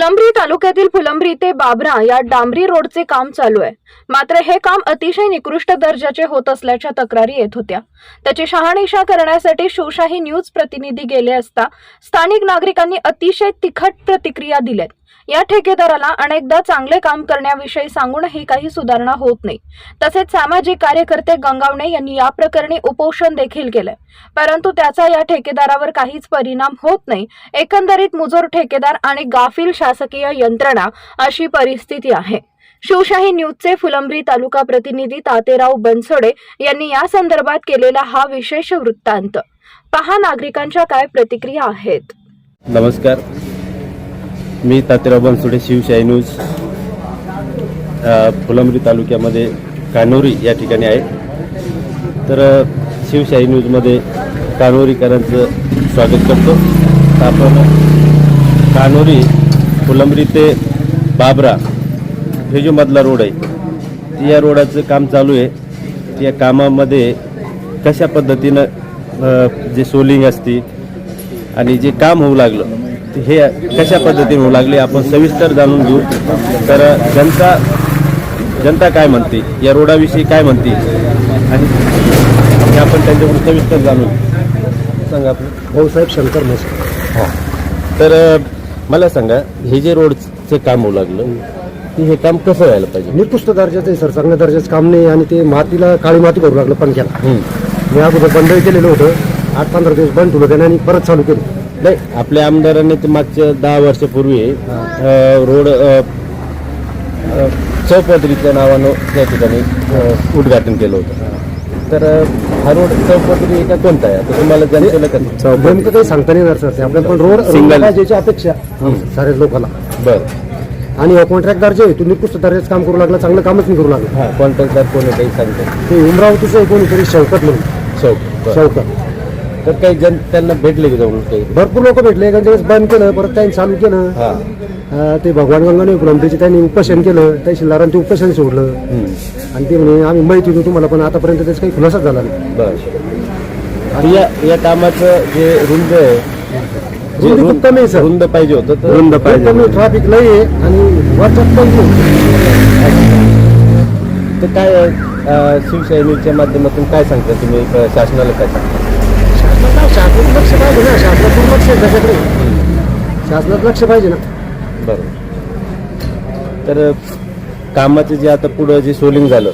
फुलंब्री तालुक्यातील फुलंब्री ते बाबरा या डांबरी रोडचे काम चालू आहे. मात्र हे काम अतिशय निकृष्ट दर्जाचे होत असल्याच्या तक्रारी येत होत्या. त्याची शहानिशा करण्यासाठी शिवशाही न्यूज प्रतिनिधी गेले असता स्थानिक नागरिकांनी अतिशय तिखट प्रतिक्रिया दिल्यात. या ठेकेदाराला अनेकदा चांगले काम करण्याविषयी सांगूनही काही सुधारणा होत नाही. तसेच सामाजिक कार्यकर्ते गंगावणे यांनी या प्रकरणी उपोषण देखील केलंय. परंतु त्याचा या ठेकेदारावर काहीच परिणाम होत नाही. एकंदरीत मुजोर ठेकेदार आणि गाफील शासकीय यंत्रणा अशी परिस्थिती आहे. शिवशाही न्यूजचे फुलंब्री तालुका प्रतिनिधी तातेराव बनसोडे यांनी या संदर्भात केलेला हा विशेष वृत्तांत. पहा नागरिकांच्या काय प्रतिक्रिया आहेत. नमस्कार. मी तातेराव बनसुडे शिवशाही न्यूज फुलंबरी फुलंब्री तालुक्यामध्ये कानोरी या ठिकाणी आहे. तर शिवशाही न्यूजमध्ये कानोरीकरांचं स्वागत करतो. आपण कानोरी फुलंब्री ते बाबरा हे जो मधला रोड आहे ती या रोडाचं काम चालू आहे. त्या कामामध्ये कशा पद्धतीनं जे सोलिंग असते आणि जे काम होऊ लागलं हे कशा पद्धतीने होऊ लागले आपण सविस्तर जाणून घेऊ. तर जनता जनता काय म्हणते? या रोडाविषयी काय म्हणते? आणि हे आपण त्यांच्याकडून सविस्तर जाणून सांगा आपलं. भाऊसाहेब शंकर म्हैस. तर मला सांगा हे जे रोडचं काम होऊ लागलं ते हे काम कसं व्हायला पाहिजे? निकृष्ट दर्जाचं आहे सर. चांगल्या दर्जाचं काम नाही आणि ते मातीला काळी माती करू लागलं पंख्याला हं. मी अगोदर बंद केलेलं होतं. आठ पंधरा दिवस बंद ठेवलं त्याने आणि परत चालू केलं. नाही आपल्या आमदारांनी ते मागच्या दहा वर्षापूर्वी अ, रोड अ, अ, चौपदरीच्या नावानं त्या ठिकाणी अ, उद्घाटन केलं होतं. तर अ, हा रोड चौपदरी का कोणता आहे? आता तुम्हाला जनतेला का? नेमकं काही सांगता नाही येणार सर ते. आपल्याला पण रोड Single. अपेक्षा. साऱ्या लोकांना. बरं. आणि कॉन्ट्रॅक्टदार जे आहे तो निकृष्ट दर्जाचं काम करू लागला चांगलं कामच नाही करू लागलं. हा कॉन्ट्रॅक्टर कोण काही सांगतो ते अमरावतीचं आहे कोणीतरी शौकत म्हणून. चौक बरं. शौकत. तर काही जन त्यांना भेटले की जाऊन काही भरपूर लोक भेटले. एखाद्या वेळेस बंद केलं परत त्यांनी चालू केलं. हा. अं, ते भगवान गंगाने गुलामतीचे त्यांनी उपोषण केलं तहसीलदारांनी ते उपोषण सोडलं. आणि ते म्हणे आम्ही माहिती देऊ तुम्हाला पण आतापर्यंत त्याचा काही खुलासाच झाला नाही. बरं. आणि या या कामाचं जे रुंद आहे जे रुंदी खूप रुंद कमी आहे, सर. रुंद पाहिजे होतं तर रुंद पाहिजे. ट्रॅफिक लय आहे आणि वरच्यात पण खूप. तर काय अ, शिवसैनिकच्या माध्यमातून काय सांगता तुम्ही? अ, शासनाला काय सांगता? शासनाचं लक्ष पाहिजे ना. शासनातून लक्ष आहे त्याच्याकडे. शासनात लक्ष पाहिजे ना. बरोबर. तर कामाचं जे आता पुढं जे सोलिंग झालं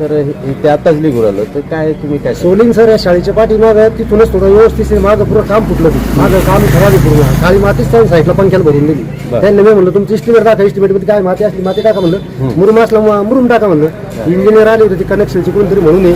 तर हे- हे ते आताच निघून आलं. तर काय तुम्ही काय? सोलिंग सर या शाळेच्या पाठीमाग तिथूनच थोडं व्यवस्थित आहे. माझं पुरं काम फुटलं ते माझं काम खराब आहे पूर्ण काळी मातीच त्यांनी साईडला पंख्याला भरून दिली. बरं. त्यांनी मी म्हणलं तुमची इस्टिमेट दाखवा. इस्टिमेटमध्ये काय माती असली माती टाका म्हणलं. मुरुम असला मग मुरुम टाका म्हणलं. इंजिनियर आले होते ते कनेक्शनची कोणतरी म्हणून ये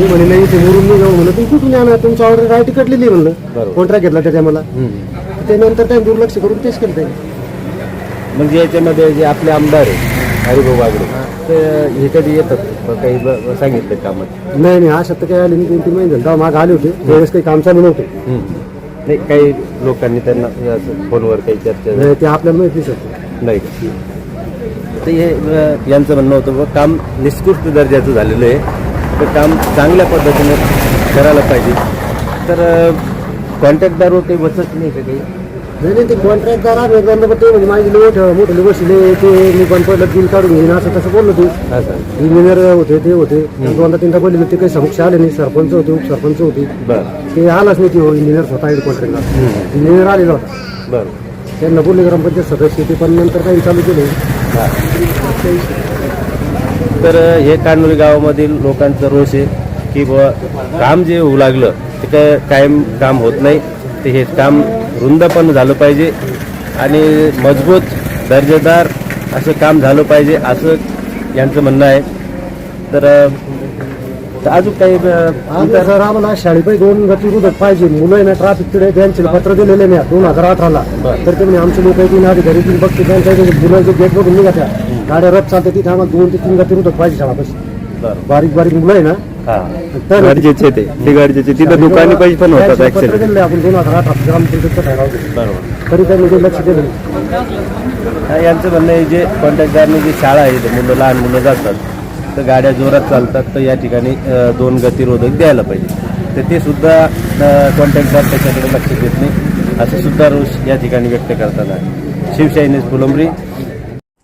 मी म्हणे नाही ते मुरुम नाही जाऊ म्हणलं. तुम्ही कुठून आणा तुमचं ऑर्डर काय तिकट लिहिली म्हणलं. कॉन्ट्रॅक्ट घेतला त्याच्या मला हं. ते नंतर त्यांनी दुर्लक्ष करून तेच केलं त्यांनी. म्हणजे याच्यामध्ये जे आपले आमदार आहे हरिभाऊ बागडे ते हे कधी येतात? काही ब- सांगितलं कामात नाही नाही हा शब्द काही आले नाही दोन तीन महिने झाले. तेव्हा मागे आले होते. त्यावेळेस काही काम चालू नव्हतं. नाही काही लोकांनी त्यांना असं फोनवर काही चर्चा नाही, ते आपल्याला माहिती सर. नाही का? तर हे अ, यांचं म्हणणं होतं बा काम निष्कृष्ट दर्जाचं झालेलं आहे. तर काम चांगल्या पद्धतीने करायला पाहिजे. तर कॉन्ट्रॅक्टदारवर काही बसत नाही का काही? नाही नाही ते कॉन्ट्रॅक्टदार आहे एकदा पण ते म्हणजे माझे मोठं मोठे बसले ते मी पण पहिलं बिल काढून घेईन असं तसं बोललो ते हा इंजिनियर होते ते होते. दोनदा तीनदा बोलले ते काही समक्ष आले नाही सरपंच होते उपसरपंच होते. बरं. ते आलाच नाही ते इंजिनियर स्वतः आहे कॉन्ट्रॅक्टदार इंजिनियर आलेला होता. बरं. त्यांना बोलले ग्रामपंचायत सदस्य ते पण नंतर काही चालू केले तर हे कानोरी गावामधील लोकांचा रोष आहे की बुवा काम जे होऊ लागलं ते काय कायम काम होत नाही. ते हे काम रुंद पण झालं पाहिजे आणि मजबूत दर्जेदार असं काम झालं पाहिजे असं यांचं म्हणणं आहे. तर अजून काही सर आम्हाला शाळेपाई दोन गतिरोधक पाहिजे मुलं आहे ना ट्रॅफिककडे त्यांचे पत्र दिलेले मी दोन हजार अठराला. तर ते म्हणे आमचे लोक येतील अधिकारी बघते त्यांच्या मुलं जे गेट बघून निघा त्या गाड्या रथ चालते तिथे आम्हाला दोन ते तीन गतिरोधक पाहिजे शाळापाशी बरं. बारीक बारीक मुलं आहे ना हा. तर गरजेचे ते. ते गरजेचे तिथं दुकानी पैसे पण होतात पत्र दिलेले आपण दोन हजार अठरा ग्रामपंचायतचं ठराव दिला. बरोबर. तरी ते लक्ष दिलं नाही. हा, यांचं म्हणणं आहे जे कॉन्ट्रॅक्टदारने जी शाळा आहे इथं मुलं लहान मुलं जातात तर गाड्या जोरात चालतात तर या ठिकाणी अ, दोन गतिरोधक द्यायला पाहिजे. तर ते सुद्धा कॉन्ट्रॅक्टदार त्याच्याकडे लक्ष देत नाही असं सुद्धा रोष या ठिकाणी व्यक्त करताना आहे. शिवशाही न्यूज फुलंब्री